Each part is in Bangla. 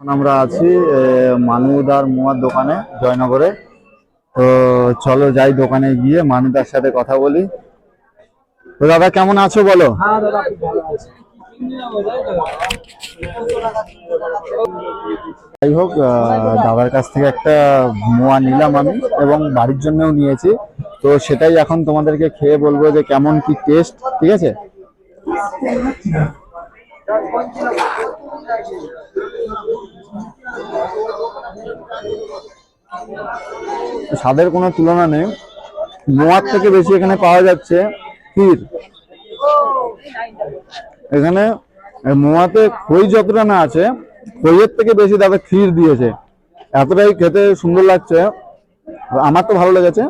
এখন আমরা আছি মানুদার মোয়ার দোকানে জয়নগরে। তো চলো যাই দোকানে গিয়ে মানুদার সাথে কথা বলি। তো দাদা কেমন আছো বলো? হ্যাঁ যাই হোক দাদার কাছ থেকে একটা মোয়া নিলাম আমি এবং বাড়ির জন্যও নিয়েছি। তো সেটাই এখন তোমাদেরকে খেয়ে বলব যে কেমন কি টেস্ট ঠিক আছে? স্বাদের কোনো তুলনা নেই। মোয়ার থেকে বেশি এখানে পাওয়া যাচ্ছে ক্ষীর। এখানে মোয়াতে খই যতটা না আছে, খইয়ের থেকে বেশি দাদা ক্ষীর দিয়েছে। এতটাই খেতে সুন্দর লাগছে। আমার তো ভালো লেগেছে।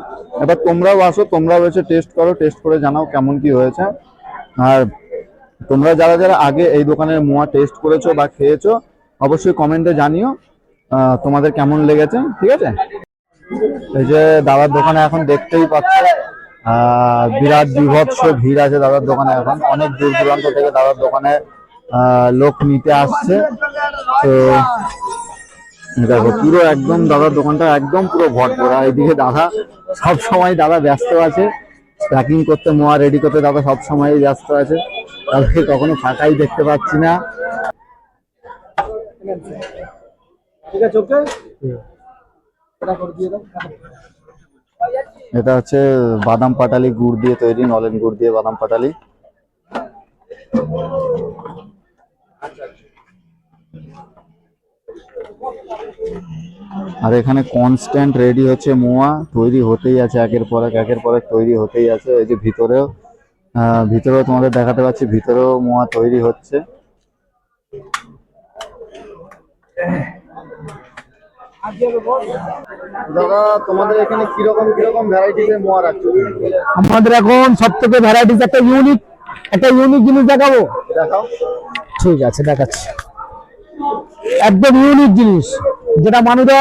এবার তোমরাও আসো, তোমরাও এসে টেস্ট করো টেস্ট করে জানাও কেমন কি হয়েছে। আর তোমরা যারা যারা আগে এই দোকানের মোয়া টেস্ট করেছ বা খেয়েছো অবশ্যই কমেন্টে জানিও তোমাদের কেমন লেগেছে, ঠিক আছে? এই যে দাদার দোকানে এখন দেখতেই পাচ্ছ বিরাট বিভৎস ভিড় আছে দাদার দোকানে এখন। অনেক দূর দূরান্ত থেকে দাদার দোকানে লোক নিতে আসছে। তো দেখো, পুরো একদম দাদার দোকানটা একদম পুরো ভরপুর। আর এইদিকে দাদা, সব সময় দাদা ব্যস্ত আছে। প্যাকিং করতে, মোয়া রেডি করতে দাদা সব সময় ব্যস্ত আছে। তাদেরকে কখনো ফাঁকাই দেখতে পাচ্ছি না। ঠিক আছে, ওকে? এটা হচ্ছে বাদাম পাটালি গুড় দিয়ে তৈরি, নলেন গুড় দিয়ে বাদাম পাটালি। আর এখানে কনস্ট্যান্ট রেডি হচ্ছে মোয়া, তৈরি হতেই আছে একের পর এক, একের পর এক তৈরি হতেই আছে। এই যে ভিতরেও ভিতরেও তোমাদের দেখাতে পাচ্ছি, ভিতরেও মোয়া তৈরি হচ্ছে। দাদা তোমাদের এখানে কীরকম কীরকম ভ্যারাইটিসের মোয়া রাখছো? আমাদের এখন সব থেকে ভ্যারাইটিস একটা ইউনিক একটা ইউনিক জিনিস দেখাবো? দেখাও। ঠিক আছে দেখাচ্ছি। একদম ইউনিক জিনিস যেটা মানুষরা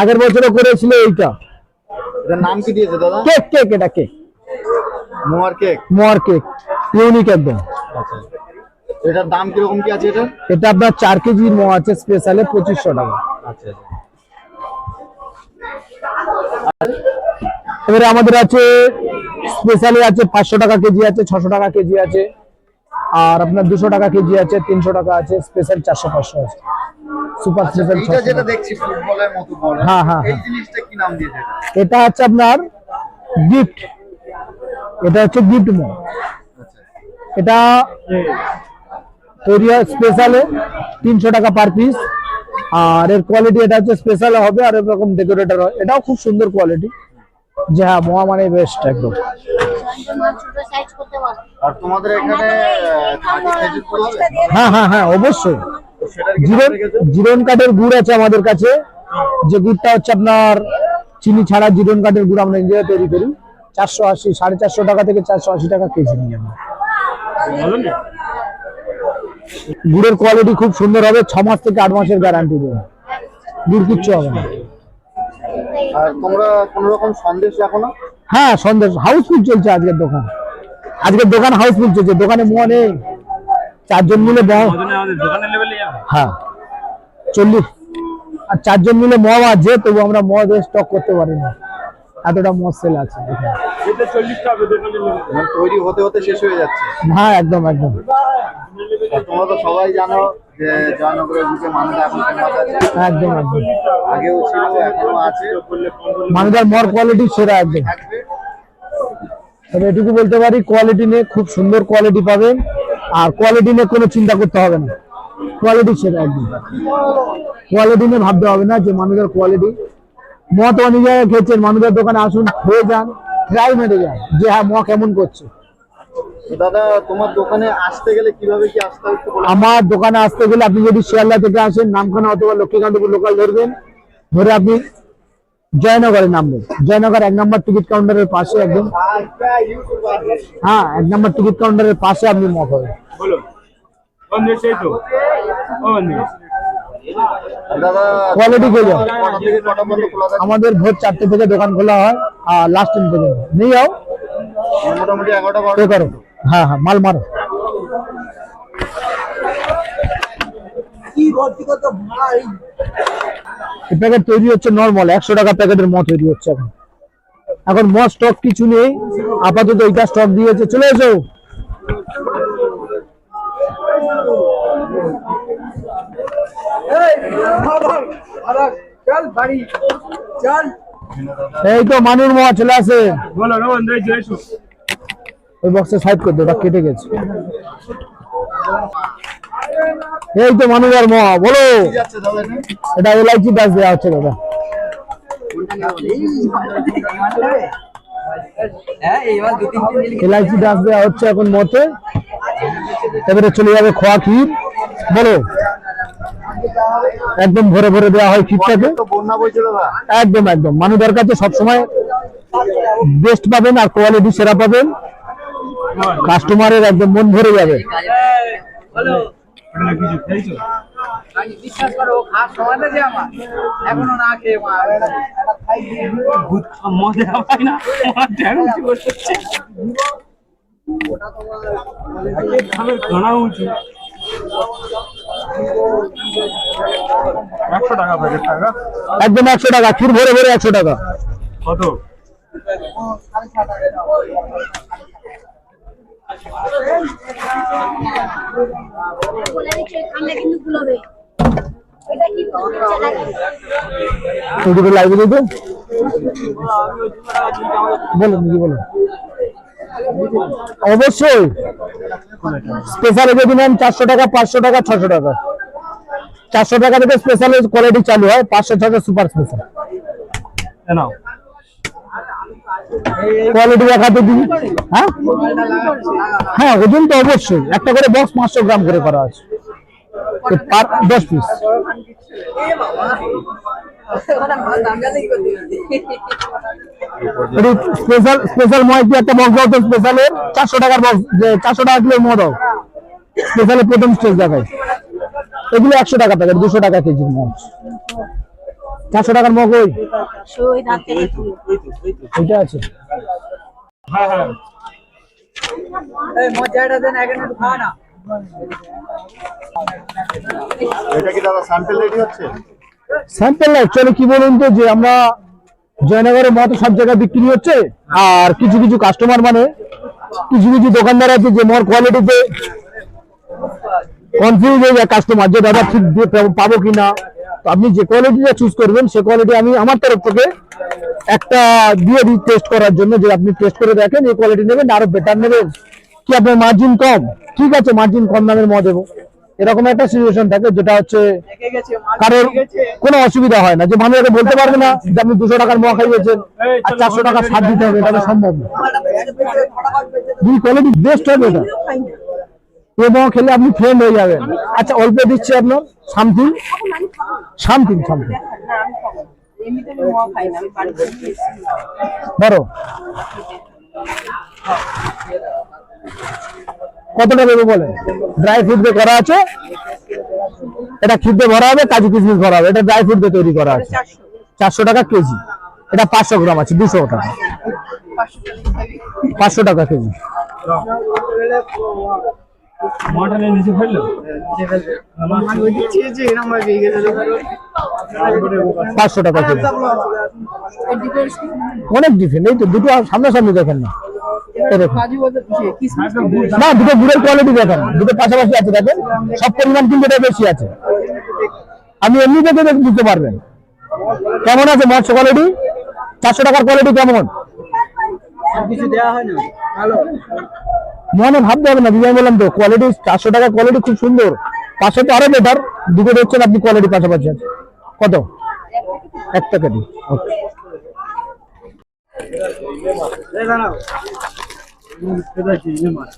আগের বছরে করেছিল এইটা। এটার নাম কি দিয়েছে দাদা? কেক কেক এটা কেক। মোয়ার কেক। মোয়ার কেক ইউনিক একদম। আচ্ছা। এটার দাম কীরকম কি আছে এটা এটা আপনার চার কেজির মোয়া আছে স্পেশালে পঁচিশশো টাকা। আচ্ছা এবারে আমাদের আছে স্পেশালি আছে পাঁচশো টাকা কেজি আছে ছশো টাকা কেজি আছে। আর আপনার দুশো টাকা কেজি আছে তিনশো টাকা আছে স্পেশাল চারশো পাঁচশো আছে। সুপার স্পেশাল এইটা যেটা দেখছি ফুটবলের মতো বল। হ্যাঁ, হ্যাঁ, এই হ্যাঁ। জিনিসটা কি নাম দিয়েছে এটা এটা হচ্ছে আপনার গিফট এটা হচ্ছে গিফট মো এটা তৈরি হয় স্পেশালে তিনশো টাকা পার পিস আর এর কোয়ালিটি এটা হচ্ছে স্পেশাল হবে আর এরকম ডেকোরেটর হয়। এটাও খুব সুন্দর কোয়ালিটি যে হ্যাঁ মোয়া মানে বেস্ট একদম। আর তোমাদের এখানে হ্যাঁ হ্যাঁ হ্যাঁ অবশ্যই। জিরন জিরন কাঠের গুড় আছে আমাদের কাছে। যে গুড়টা হচ্ছে আপনার চিনি ছাড়া জিরন কাঠের গুড় আমরা নিজেরা তৈরি করি। চারশো আশি সাড়ে চারশো টাকা থেকে চারশো আশি টাকা কেজি নিয়ে আমরা। গুড়ের কোয়ালিটি খুব সুন্দর হবে। ছ মাস থেকে আট মাসের গ্যারান্টি দেবে। গুড় কিচ্ছু হবে না। আর তোমরা কোন রকম সন্দেশ রাখো না? হ্যাঁ সন্দেশ। হাউসফুল চলছে আজকের দোকান। আজকের দোকান হাউসফুল চলছে। দোকানে মোয়া নেই। চারজন মিলে হ্যাঁ। চল্লিশ। আর চারজন মিলে মদ আছে তবু আমরা মদ স্টক করতে পারি না। এতটা মদ সেল আছে। মানে তৈরি হতে হতে শেষ হয়ে যাচ্ছে। হ্যাঁ একদম একদম। তোমরা তো সবাই জানো যে জয়নগরের বুকে মানুষ এখন ফেমাস আছে? একদম একদম। আগেও ছিল এখনও আছে। মানুষের মর কোয়ালিটি সেরা একদম। তবে এটুকু বলতে পারি কোয়ালিটি নিয়ে খুব সুন্দর কোয়ালিটি পাবেন আর কোয়ালিটি নিয়ে কোনো চিন্তা করতে হবে না। কোয়ালিটি সেরা একদম। কোয়ালিটি নিয়ে ভাবতে হবে না যে মানুষের কোয়ালিটি মদ অনেক জায়গায় খেয়েছেন মানুষের দোকানে আসুন খেয়ে যান ট্রাই মেরে যান। যে হ্যাঁ ম কেমন করছে। দাদা তোমার দোকানে আসতে গেলে কীভাবে কি আসতে হবে আমার দোকানে আসতে গেলে আপনি যদি শিয়ালদা থেকে আসেন নামখানা অথবা লক্ষ্মীকান্তপুর লোকাল ধরবেন ধরে আপনি জয়নগরে নামবেন। জয়নগর এক নম্বর টিকিট কাউন্টারের পাশে একদম হ্যাঁ এক নম্বর টিকিট কাউন্টারের পাশে আপনি মত হবে দাদা কোয়ালিটি গেলে আমাদের ভোর চারটে থেকে দোকান খোলা হয় আর লাস্ট টাইম পর্যন্ত। নিয়ে যাও। মোটামুটি এগারোটা করো। হ্যাঁ হ্যাঁ মাল মারো। প্যাকেট তৈরি হচ্ছে নর্মাল একশো টাকা প্যাকেটের মত তৈরি হচ্ছে এখন। এখন ম স্টক কিছু নেই। আপাতত এইটা স্টক দিয়েছে চলে এসো চল বাড়ি চল এই তো মানুর মহা চলে আসে। বলো ওই বক্সে সাইড করে দে ওটা কেটে গেছে। এই তো মানুষের মহা বলো। এটা এলআইচি ব্যাস দেওয়া হচ্ছে দাদা। হ্যাঁ এইবার দু তিন দিন এলআইচি ব্যাস দেওয়া হচ্ছে এখন মতে। এবারে চলে যাবে খোয়া ক্ষীর বলো। একদম ভরে ভরে দেওয়া হয় দাদা একদম একদম মানুষের কাছে সবসময় বেস্ট পাবেন আর কোয়ালিটি সেরা পাবেন কাস্টমারের একদম মন ভরে যাবে বলো কিছু একশো টাকা প্যাকেট টাকা? একদম একশো টাকা ক্ষীর ভরে ভরে একশো টাকা। কত? অবশ্যই। স্পেশাল যদি নেন চারশো টাকা পাঁচশো টাকা ছশো টাকা। চারশো টাকা থেকে স্পেশাল কোয়ালিটি চালু হয় পাঁচশো টাকা সুপার স্পেশাল নাও। কোয়ালিটি দেখাতে দিন হ্যাঁ? হ্যাঁ ওজন তো অবশ্যই। একটা করে বক্স পাঁচশো গ্রাম করে করা আছে। তো পার দশ পিস স্পেশাল স্পেশাল ময় কি একটা বক্স দাও তো স্পেশালের চারশো টাকার বক্স চারশো টাকা কিলো মো দাও। স্পেশালের প্রথম স্টেজ দেখায়। এগুলো একশো টাকা প্যাকেট দুশো টাকা কেজির মগ। চারশো টাকার মগ ওই? ওইটা আছে। হ্যাঁ হ্যাঁ এই মজাটা দেন এখানে একটু খাওয়া না। এটা কি দাদা স্যাম্পল রেডি হচ্ছে? স্যাম্পল অ্যাকচুয়ালি কি বলুন তো যে আমরা জয়নগরের মতো সব জায়গায় বিক্রি হচ্ছে? আর কিছু কিছু কাস্টমার মানে কিছু কিছু দোকানদার আছে যে মোর কোয়ালিটিতে কনফিউজ হয়ে যায় কাস্টমার যে দাদা ঠিক দিয়ে পাবো- পাবো কিনা? তো আপনি যে কোয়ালিটিটা চুজ করবেন সে কোয়ালিটি আমি আমার তরফ থেকে একটা দিয়ে দিই টেস্ট করার জন্য। যে আপনি টেস্ট করে দেখেন এই কোয়ালিটি নেবেন না আরও বেটার নেবেন। কি আপনার মার্জিন কম? ঠিক আছে মার্জিন কম দামের মত দেবো। এরকম একটা সিচুয়েশন থাকে যেটা হচ্ছে কারোর কোনো অসুবিধা হয় না। যে মানুষকে বলতে পারবে না যে আপনি দুশো টাকার মোয়া খাইয়েছেন আর চারশো টাকা ছাড় দিতে হবে। এটা সম্ভব না। দুই কোয়ালিটি বেস্ট হবে এটা এ খেলে আপনি ফ্রেন্ড হয়ে যাবেন। আচ্ছা অল্প দিচ্ছি আপনার। Something something something. বড়। কতটা দেবো বলে ড্রাই ফ্রুট দিয়ে করা আছে? এটা খিদ্দে ভরা হবে, কাজু কিশমিশ ভরা হবে। এটা ড্রাই ফ্রুট দিয়ে তৈরি করা আছে। চারশো টাকা কেজি। এটা পাঁচশো গ্রাম আছে, দুশো টাকা। পাঁচশো টাকা কেজি। মটনে নিচে ফেলল? পাঁচশো টাকা অনেক ডিফারেন্ট এই তো দুটো সামনাসামনি দেখেন না। না দুটো গুড়ের কোয়ালিটি দেখেন দুটো পাশাপাশি আছে দেখেন সব পরিমাণ কিন্তু এটা বেশি আছে। আপনি এমনি দেখে দেখে বুঝতে পারবেন। কেমন আছে মাছ কোয়ালিটি চারশো টাকার কোয়ালিটি কেমন? কিছু দেওয়া হয় না। ভালো। মনে ভাবতে হবে না বিজয় বললাম তো। কোয়ালিটি চারশো টাকার কোয়ালিটি খুব সুন্দর। পাশে তো আরও বেটার দুটো দেখছেন আপনি কোয়ালিটি পাশাপাশি আছে। কত? এক চিনি মাছ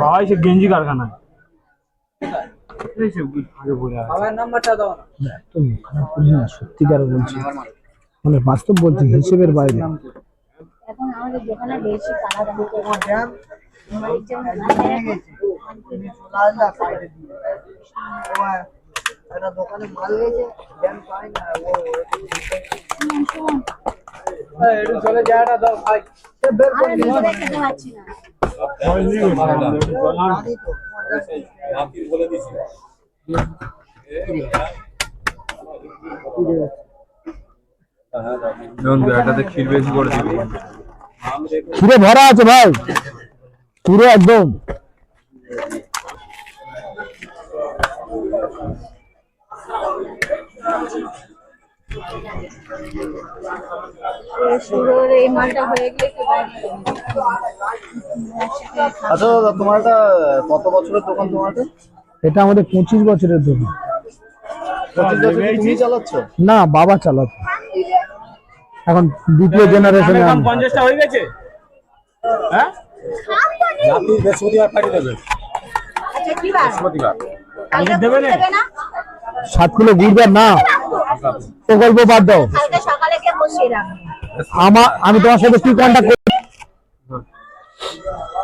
বাবা সে গেঞ্জি কারখানা সত্যিকার বলছি। মানে বাস্তব বলছি হিসেবের বাইরে। এখন আমাদের দোকানে বেশি মাল গেছে জ্ঞান পাই না ও একটু চলে জায়গাটা দাও ভাই। এটাতে ক্ষীর বেশি করে দিবি। ক্ষীরে ভরা আছে ভাই। পুরো একদম। এই মালটা হয়ে গেলে কি আচ্ছা দাদা তোমার এটা কত বছরের দোকান তোমার এটা আমাদের পঁচিশ বছরের দোকান। পঁচিশ বছর তুমি চালাচ্ছ? না বাবা চালাতো। এখন দ্বিতীয় জেনারেশনে পঞ্চাশটা হয়ে গেছে? হ্যাঁ? বৃহস্পতিবার পাঠিয়ে দেবে। আচ্ছা বৃহস্পতিবার। দেবে না? সাত কিলো গুড়বার না। প্রকল্প বাদ দাও। আমার আমি তোমার সাথে কি কন্ট্যাক্ট Yeah.